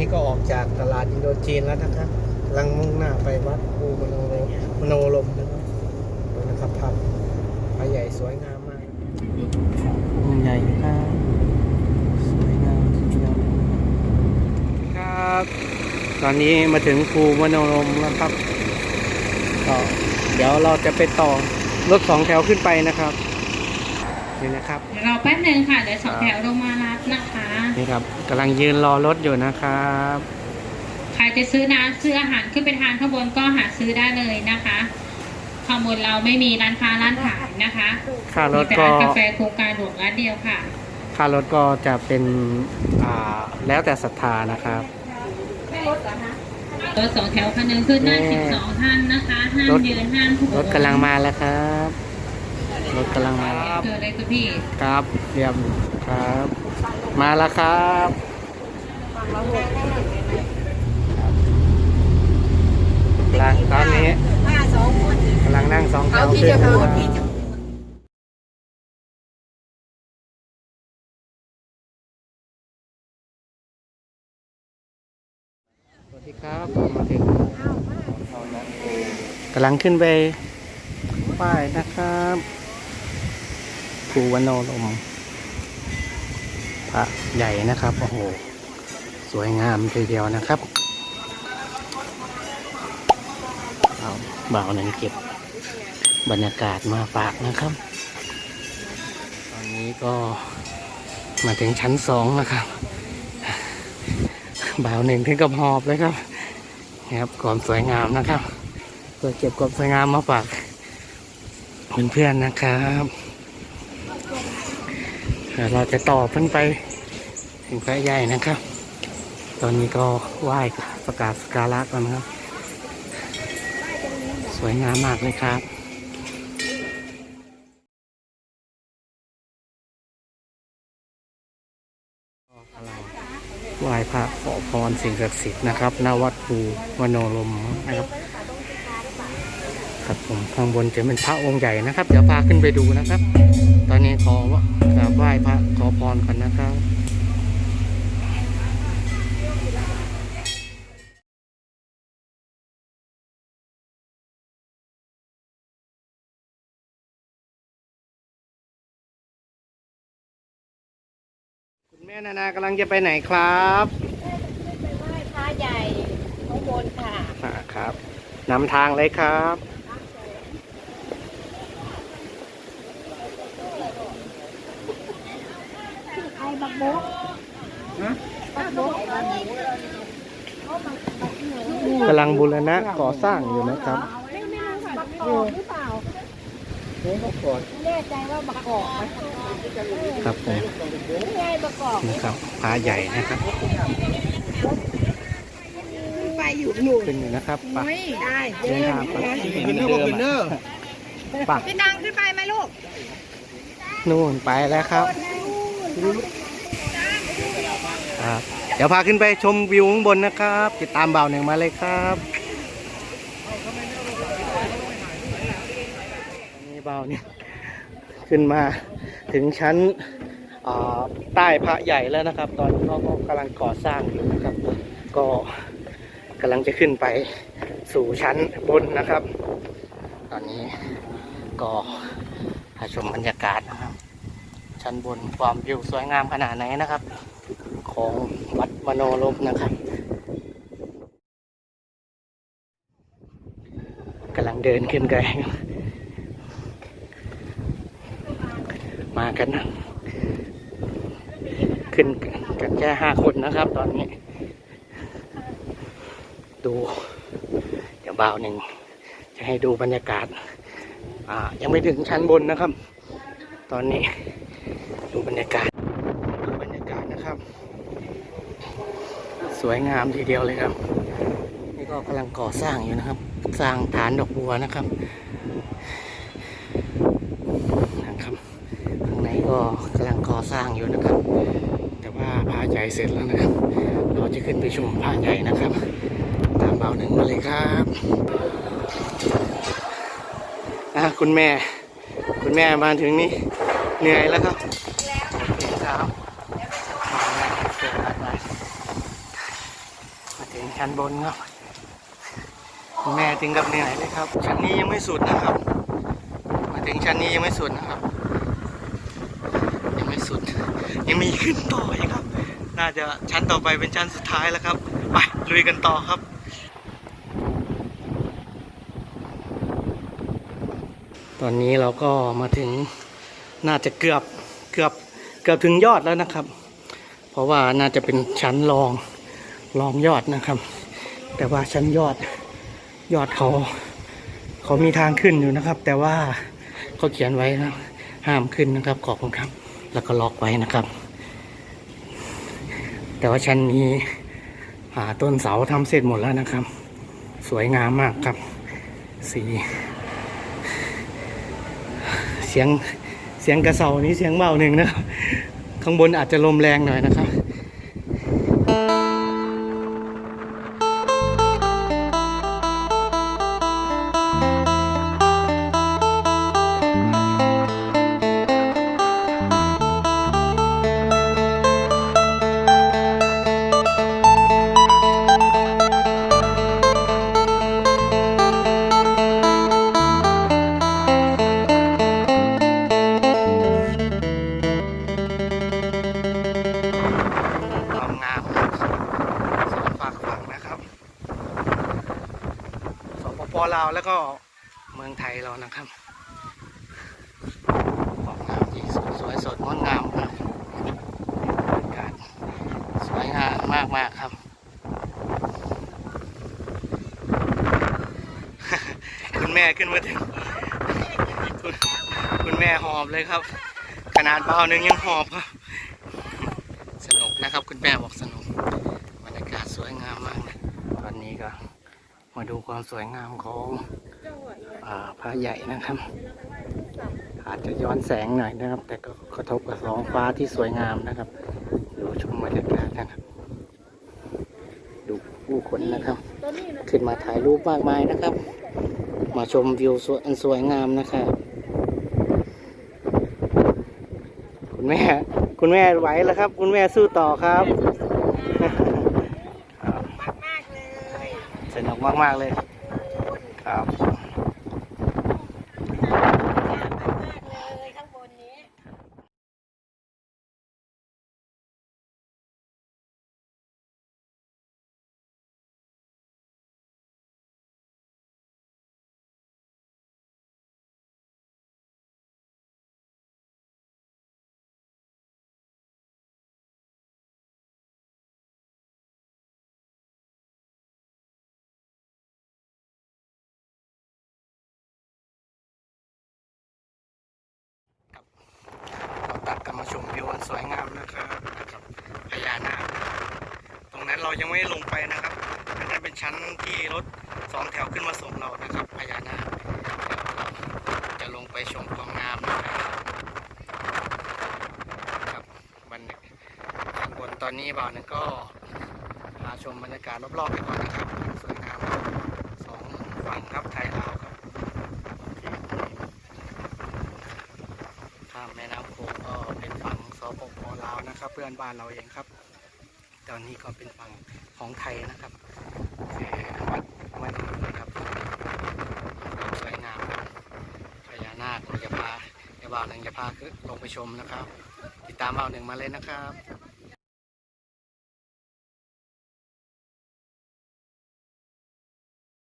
ี้ก็ออกจากตลาดอินโดจีนแล้วนะครับกำลังมุ่งหน้าไปวัดภูมโนลมมโนลมนะครับดูนะครับภาพพระใหญ่สวยงามมากองค์ใหญ่ครับสวยงามทีเดียวครับ ตอนนี้มาถึงภูมโนลมแล้วครับก็เดี๋ยวเราจะไปต่อรถสองแถวขึ้นไปนะครับ นี่นะครับเดี๋ยวรอแป๊บหนึ่งค่ะเดี๋ยวสองแถวลงมารับนะคะนี่ครับกำลังยืนรอรถอยู่นะครับใครจะซื้อน้ำซื้ออาหารขึ้นไปทานข้างบนก็หาซื้อได้เลยนะคะข้างบนเราไม่มีร้านค้าร้านขายนะคะค่ารถมีแต่ก็ร้านกาแฟโครงการหลวงร้านเดียวค่ะค่ารถก็จะเป็นอ่าแล้วแต่ศรัทธานะครับรถสองแถวคันหนึงขึ้นได้แม่สิบสองท่านนะคะห้ามรถยืนห้ามถูรถกำลังมาแล้วครับ รถกำลังมาครับเกิดอะไรคุณพี่ครับเรียบครับ มาแล้วครับกำลังตอนนี้ห้าสองคนกำลังนั่งสองแถเอาวที่ขึ้นจะนะพูคดรับที่จะพูดสวัสดีครับมาถึงกำลังขึ้นไปป้ายนะครับ ภูวโนลมพระใหญ่นะครับ โอ้โห สวยงามทีเดียวนะครับเอาบ่าวหนึ่งเก็บบรรยากาศมาฝากนะครับ ตอนนี้ก็มาถึงชั้นสองนะครับ บ่าวหนึ่งถึงกับหอบเลยครับนะครับความสวยงามนะครับเพื่อเก็บความสวยงามมาฝากเพื่อนๆนะครับ เราจะต่อขึ้นไปถึงพระใหญ่นะครับ ตอนนี้ก็ไหว้ประกาศสการะก่อนนะครับ สวยงามมากเลยครับไหว้พระขอพรสิ่งศักดิ์สิทธิ์นะครับณวัดภูวโนลมนะครับ ครับผมข้างบนจะเป็นพระองค์ใหญ่นะครับ เดี๋ยวพาขึ้นไปดูนะครับ ตอนนี้ขอกราบไหว้พระขอพรก่อนนะครับคุณแม่นานากำลังจะไปไหนครับไปไหว้พระใหญ่ข้างบนค่ะ อ่าครับนำทางเลยครับ ไอ้บักบุ๊กบักบุ๊กกำลังบูรณะก่อสร้างอยู่นะครับไม่ไม่รู้ค่ะบักกอกหรือเปล่าไม่แน่ใจว่าบักกอกไหมครับผมนี่ไงบักกอกนะครับพาใหญ่นะครับขึ้นไปอยู่หนูขึ้นอยู่นะครับไปไม่ได้เดินทางไปขึ้นเดิมเดิมปักพี่นางขึ้นไปไหมลูกนู่นไปแล้วครับ ครับ เดี๋ยวพาขึ้นไปชมวิวข้างบนนะครับ ติดตามเบาหนึ่งมาเลยครับนนี้เบาเนี่ยขึ้นมาถึงชั้นใต้พระใหญ่แล้วนะครับ ตอนนี้ก็กำลังก่อสร้างอยู่นะครับ ก็กำลังจะขึ้นไปสู่ชั้นบนนะครับ ตอนนี้ก็มาชมบรรยากาศนะครับ ชั้นบนความวิวสวยงามขนาดไหนนะครับ ของวัดมโนลมนะครับกำลังเดินขึ้นไปมากันนะขึ้นกันแค่ห้าคนนะครับ ตอนนี้ ดู เดี๋ยวบ่าวหนึ่ง จะให้ดูบรรยากาศ อ่า ยังไม่ถึงชั้นบนนะครับ ตอนนี้ดูบรรยากาศ ดูบรรยากาศนะครับ สวยงามทีเดียวเลยครับ นี่ก็กำลังก่อสร้างอยู่นะครับ สร้างฐานดอกบัวนะครับนะครับข้างในก็กำลังก่อสร้างอยู่นะครับ แต่ว่าพระใหญ่เสร็จแล้วนะครับ เราจะขึ้นไปชมพระใหญ่นะครับ ตามเบาหนึ่งมาเลยครับอะคุณแม่ คุณแม่มาถึงนี่เหนื่อยแล้วครับครับมาถึง ชั้นบนครับแม่ถึงกับเหนื่อยเลยครับ ชั้นนี้ยังไม่สุดนะครับ มาถึงชั้นนี้ยังไม่สุดนะครับ ยังไม่สุด ยังมีขึ้นต่ออีกครับ น่าจะชั้นต่อไปเป็นชั้นสุดท้ายแล้วครับไปลุยกันต่อครับตอนนี้เราก็มาถึงน่าจะเกือบเกือบเกือบถึงยอดแล้วนะครับ เพราะว่าน่าจะเป็นชั้นรอง รองยอดนะครับ แต่ว่าชั้นยอดยอดเขา เขามีทางขึ้นอยู่นะครับ แต่ว่าเขาเขียนไว้นะห้ามขึ้นนะครับขอบคุณครับ แล้วก็ล็อกไว้นะครับ แต่ว่าชั้นนี้อ่าต้นเสาทำเสร็จหมดแล้วนะครับ สวยงามมากครับ สี เสียงเสียงกระเสานี้เสียงเบาหนึ่งนะครับ ข้างบนอาจจะลมแรงหน่อยนะครับ แล้วก็เมืองไทยเรานะครับความงามที่สวยสดงดงามครับบรรยากาศสวยงามมากมากครับ คุณแม่ขึ้นมาถึงคุณคุณแม่หอบเลยครับ ขนาดเบาหนึ่งยังหอบครับ สนุกนะครับ คุณแม่บอกสนุกบรรยากาศสวยงามมากนะตอนนี้ก็ มาดูความสวยงามของอพระใหญ่นะครับ อาจจะย้อนแสงหน่อยนะครับ แต่ก็กระทบกับท้องฟ้าที่สวยงามนะครับดูชมบรรยากาศนะครับ ดูผู้คนนะครับ ขึ้นมาถ่ายรูปมากมายนะครับ มาชมวิวสวยอันสวยงามนะครับคุณแม่คุณแม่ไหวแล้วครับ คุณแม่สู้ต่อครับ มากเลย สนุกมาก ๆ เลยครับ สวยงามนะครับนะครับพญานาคตรงนั้นเรายังไม่ลงไปนะครับอันนั้นเป็นชั้นที่รถสองแถวขึ้นมาส่งเรานะครับพญานาคจะลงไปชมความงามนะครับครับวันข้างบนตอนนี้บ่าวนึงก็พาชมบรรยากาศรอบๆไปก่อนนะครับสวยงามสองฝั่งครับไทยลาวครับ ข้ามแม่น้ำโขงก็เป็นฝั่งส ปปลาวนะครับ เพื่อนบ้านเราเองครับ ตอนนี้ก็เป็นฝั่งของไทยนะครับวัดวัดนี้นะครับสวยงามพญานาคเราจะพาเดี๋ยวบ่าวหนึ่งจะพาลงไปชมนะครับ ติดตามบ่าวหนึ่งมาเลยนะครับ